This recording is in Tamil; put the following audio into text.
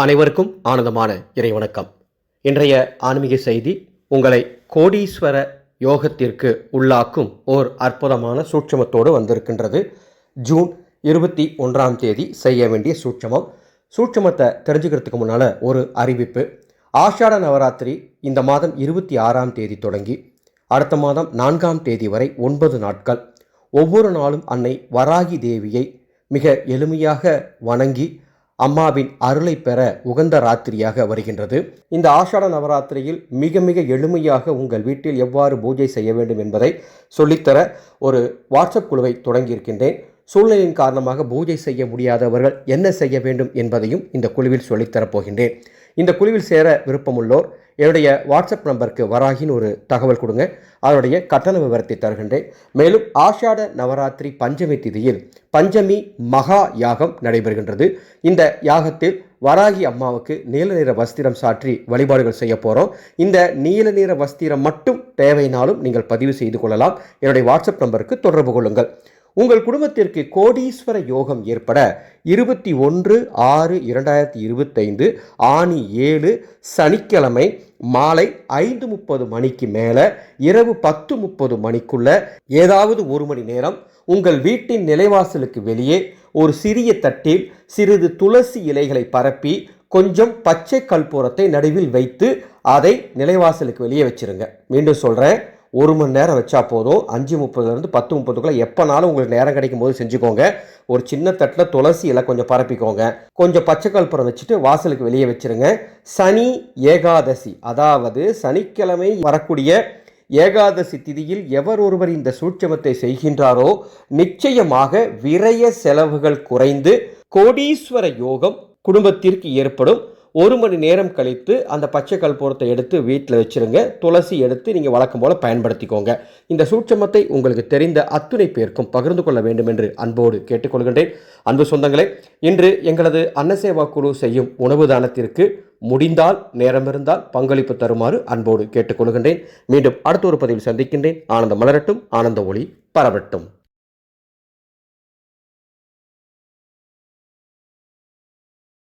அனைவருக்கும் ஆனந்தமான இறைவணக்கம். இன்றைய ஆன்மீக செய்தி உங்களை கோடீஸ்வர யோகத்திற்கு உள்ளாக்கும் ஓர் அற்புதமான சூட்சமத்தோடு வந்திருக்கின்றது. ஜூன் இருபத்தி ஒன்றாம் தேதி செய்ய வேண்டிய சூட்சமம். சூட்சமத்தை தெரிஞ்சுக்கிறதுக்கு முன்னால் ஒரு அறிவிப்பு. ஆஷாட நவராத்திரி இந்த மாதம் இருபத்தி ஆறாம் தேதி தொடங்கி அடுத்த மாதம் நான்காம் தேதி வரை ஒன்பது நாட்கள். ஒவ்வொரு நாளும் அன்னை வராகி தேவியை மிக எளிமையாக வணங்கி அம்மாவின் அருளை பெற உகந்த ராத்திரியாக வருகின்றது. இந்த ஆஷாட நவராத்திரியில் மிக மிக எளிமையாக உங்கள் வீட்டில் எவ்வாறு பூஜை செய்ய வேண்டும் என்பதை சொல்லித்தர ஒரு வாட்ஸ்அப் குழுவை தொடங்கியிருக்கின்றேன். சூழ்நிலையின் காரணமாக பூஜை செய்ய முடியாதவர்கள் என்ன செய்ய வேண்டும் என்பதையும் இந்த குழுவில் சொல்லித்தரப் போகின்றேன். இந்த குழுவில் சேர விருப்பமுள்ளோர் என்னுடைய வாட்ஸ்அப் நம்பருக்கு வராகின்னு ஒரு தகவல் கொடுங்க. அதனுடைய கட்டண விவரத்தை தருகின்றேன். மேலும் ஆஷாட நவராத்திரி பஞ்சமி திதியில் பஞ்சமி மகா யாகம் நடைபெறுகின்றது. இந்த யாகத்தில் வராகி அம்மாவுக்கு நீல நிற வஸ்திரம் சாற்றி வழிபாடுகள் செய்ய போகிறோம் இந்த நீல நிற வஸ்திரம் மட்டும் தேவைனாலும் நீங்கள் பதிவு செய்து கொள்ளலாம். என்னுடைய வாட்ஸ்அப் நம்பருக்கு தொடர்பு கொள்ளுங்கள். உங்கள் குடும்பத்திற்கு கோடீஸ்வர யோகம் ஏற்பட இருபத்தி ஒன்று ஆறு இரண்டாயிரத்தி இருபத்தைந்து ஆணி ஏழு சனிக்கிழமை மாலை ஐந்து முப்பது மணிக்கு மேலே இரவு பத்து முப்பது மணிக்குள்ள ஏதாவது ஒரு மணி நேரம் உங்கள் வீட்டின் நிலைவாசலுக்கு வெளியே ஒரு சிறிய தட்டில் சிறிது துளசி இலைகளை பரப்பி கொஞ்சம் பச்சை கற்பூரத்தை நடுவில் வைத்து அதை நிலைவாசலுக்கு வெளியே வச்சிருங்க. மீண்டும் சொல்கிறேன் ஒரு மணி நேரம் வச்சா போதும். அஞ்சு முப்பதுலேருந்து பத்து முப்பதுக்குள்ளே எப்போனாலும் உங்களுக்கு நேரம் கிடைக்கும் போது செஞ்சுக்கோங்க. ஒரு சின்ன தட்டில் துளசி இலை கொஞ்சம் பரப்பிக்கோங்க. கொஞ்சம் பச்சை கற்பூரம் வச்சுட்டு வாசலுக்கு வெளியே வச்சிருங்க. சனி ஏகாதசி அதாவது சனிக்கிழமை வரக்கூடிய ஏகாதசி திதியில் எவர் ஒருவர் இந்த சூட்சமத்தை செய்கின்றாரோ நிச்சயமாக விரய செலவுகள் குறைந்து கோடீஸ்வர யோகம் குடும்பத்திற்கு ஏற்படும். ஒரு மணி நேரம் கழித்து அந்த பச்சை கற்பூரத்தை எடுத்து வீட்டில் வச்சிருங்க. துளசி எடுத்து நீங்கள் வழக்கம் போல் பயன்படுத்திக்கோங்க. இந்த சூட்சமத்தை உங்களுக்கு தெரிந்த அத்துணை பேருக்கும் பகிர்ந்து கொள்ள வேண்டும் என்று அன்போடு கேட்டுக்கொள்கின்றேன். அன்பு சொந்தங்களே இன்று எங்களது அன்னசேவா குழு செய்யும் உணவு தானத்திற்கு முடிந்தால் நேரம் இருந்தால் பங்களிப்பு தருமாறு அன்போடு கேட்டுக்கொள்கின்றேன். மீண்டும் அடுத்த ஒரு பதிவில் சந்திக்கின்றேன். ஆனந்த மலரட்டும் ஆனந்த ஒளி பரவட்டும்.